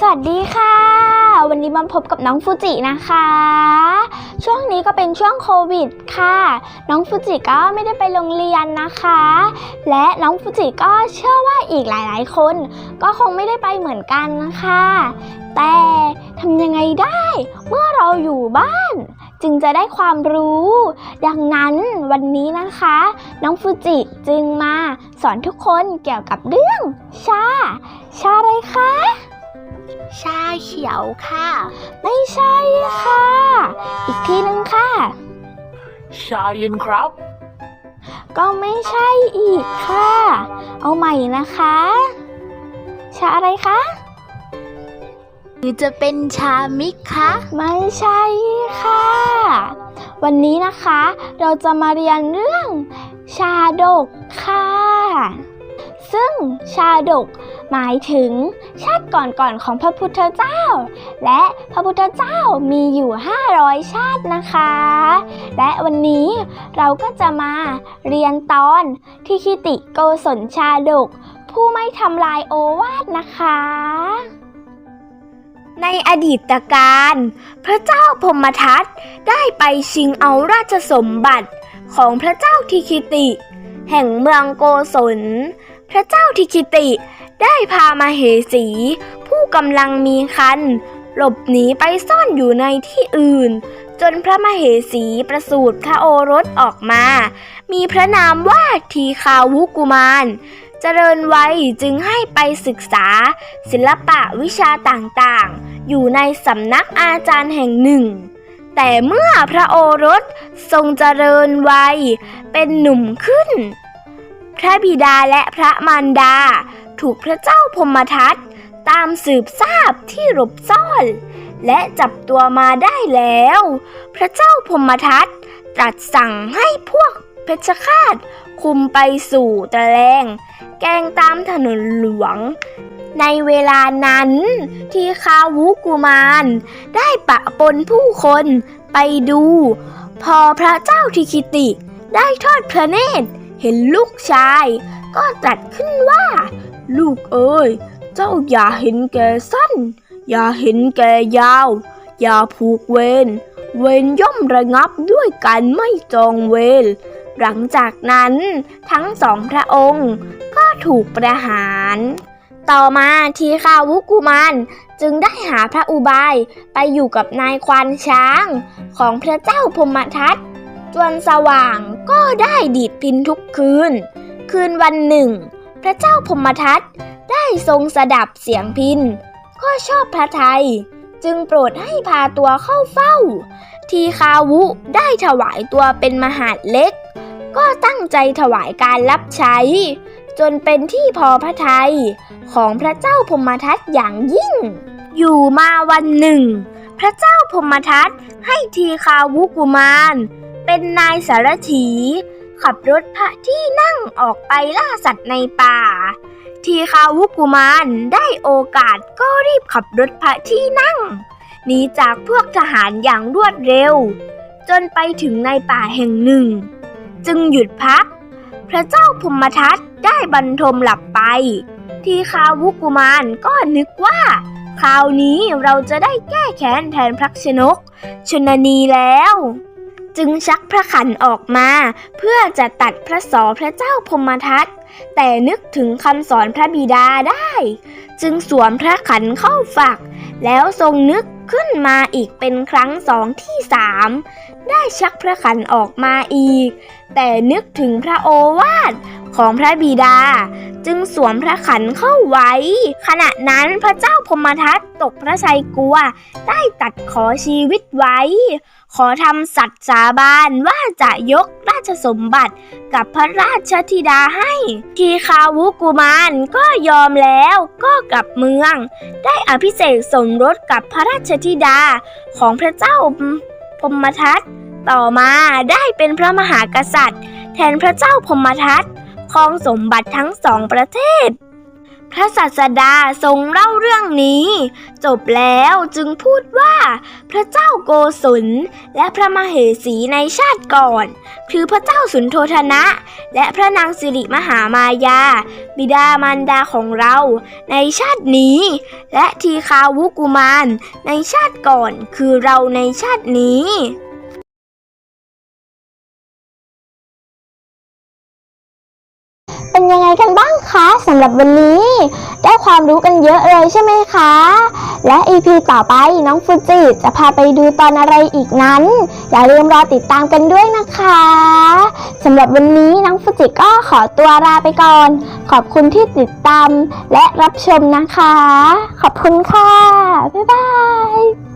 สวัสดีค่ะ วันนี้มาพบกับน้องฟูจินะคะ ช่วงนี้ก็เป็นช่วงโควิดค่ะ น้องฟูจิก็ไม่ได้ไปโรงเรียนนะคะ และน้องฟูจิก็เชื่อว่าอีกหลายๆ คน ก็คงไม่ได้ไปเหมือนกันนะคะ แต่ทำยังไงได้เมื่อเราอยู่บ้าน จึงจะได้ความรู้ ดังนั้นวันนี้นะคะ น้องฟูจิจึงมาสอนทุกคนเกี่ยวกับเรื่องชา ชาอะไรคะ ชาเขียวค่ะ ไม่ใช่ค่ะ อีกทีหนึ่งค่ะ ชาเย็นครับ ก็ไม่ใช่อีกค่ะ เอาใหม่นะคะ ชาอะไรคะหรือจะเป็นชามิกคะ ไม่ใช่ค่ะ วันนี้นะคะ เราจะมาเรียนเรื่องชาดกค่ะ ซึ่งชาดก หมายถึงชาติก่อนๆของพระพุทธเจ้า และพระพุทธเจ้ามีอยู่ 500 ชาตินะคะ และวันนี้เราก็จะมาเรียนตอนที่คิติโกศลชาดก ผู้ไม่ทำลายโอวาทนะคะ ในอดีตการ พระเจ้าพมทัตได้ไปชิงเอาราชสมบัติของพระเจ้าทิคิติ แห่งเมืองโกศลพระเจ้าทิคิติ ได้พามาเหสี ผู้กำลังมีคัน หลบหนีไปซ่อนอยู่ในที่อื่น จนพระมเหสีประสูติพระโอรสออกมา มีพระนามว่าทีคาวุกุมาร เจริญวัยจึงให้ไปศึกษา ศิลปะวิชาต่างๆ อยู่ในสำนักอาจารย์แห่งหนึ่งแต่เมื่อพระโอรสทรงเจริญวัยเป็นหนุ่มขึ้น พระบิดาและพระมารดา ถูกพระเจ้าพมทัตตามสืบทราบที่หลบซ่อน และจับตัวมาได้แล้ว พระเจ้าพมทัตตรัสสั่งให้พวกเพชฌฆาตคุมไปสู่ตะแลง แกงตามถนนหลวง ในเวลานั้น ที่คาวุกุมาร ได้ปะปนผู้คนไปดู พอพระเจ้าทิคิติได้ทอดพระเนตรเห็นลูกชาย ก็ตรัสขึ้นว่า ลูกเอ้ย เจ้าอย่าเห็นแก่สั้น อย่าเห็นแก่ยาว อย่าผูกเวร เวรย่อมระงับด้วยการไม่จองเวร หลังจากนั้นทั้งสองพระองค์ก็ถูกประหาร ต่อมาทีคาวุกุมารจึงได้หาพระอุบายไปอยู่กับนายควานช้างของพระเจ้าพมทัตจวนสว่างก็ได้ดีดพินทุกคืน คืนวันหนึ่ง พระเจ้าพมทัตได้ทรงสดับเสียงพินก็ชอบพระไทย จึงโปรดให้พาตัวเข้าเฝ้า ทีคาวุได้ถวายตัวเป็นมหาดเล็ก ก็ตั้งใจถวายการรับใช้ จนเป็นที่พอพระทัยของพระเจ้าพมทัตอย่างยิ่ง อยู่มาวันหนึ่ง พระเจ้าพมทัตให้ทีคาวุกุมาร เป็นนายสารถี ขับรถพระที่นั่งออกไปล่าสัตว์ในป่า ทีคาวุกุมารได้โอกาสก็รีบขับรถพระที่นั่งหนีจากพวกทหารอย่างรวดเร็ว จนไปถึงในป่าแห่งหนึ่ง จึงหยุดพัก พระเจ้าพมทัตได้บรรทมหลับไป ทีคาวุกุมารก็นึกว่า คราวนี้เราจะได้แก้แค้นแทนพระชนก ชนนีแล้ว จึงชักพระขันออกมา เพื่อจะตัดพระศอพระเจ้าพมทัตแต่นึกถึงคำสอนพระบิดาได้ จึงสวมพระขันเข้าฝัก แล้วทรงนึกขึ้นมาอีกเป็นครั้งสองที่สามได้ชักพระขันออกมาอีก แต่นึกถึงพระโอวาทของพระบิดา จึงสวมพระขันเข้าไว้ ขณะนั้นพระเจ้าพมทัตตกพระชัยกลัว ได้ตัดขอชีวิตไว้ ขอทำสัตย์สาบานว่าจะยกราชสมบัติกับพระราชธิดาให้ ทีคาวุกุมารก็ยอมแล้วก็กลับเมือง ได้อภิเษกสมรสกับพระราชธิดาของพระเจ้าพมทัตต่อมาได้เป็นพระมหากษัตริย์ แทนพระเจ้าพมทัต ครองสมบัติทั้งสองประเทศ พระศาสดาทรงเล่าเรื่องนี้ จบแล้วจึงพูดว่า พระเจ้าโกศลและพระมเหสีในชาติก่อน คือพระเจ้าสุนโทธนะ และพระนางสิริมหามายา บิดามารดาของเราในชาตินี้ และทีคาวุกุมารในชาติก่อนคือเราในชาตินี้ หรับวันนี้ ได้ความรู้กันเยอะเลยใช่ไหมคะ และ EP ต่อไปน้องฟูจิจะพาไปดูตอนอะไรอีกนั้น อย่าลืมรอติดตามกันด้วยนะคะสำหรับวันนี้น้องฟูจิก็ขอตัวลาไปก่อน ขอบคุณที่ติดตามและรับชมนะคะ ขอบคุณค่ะ บ๊ายบาย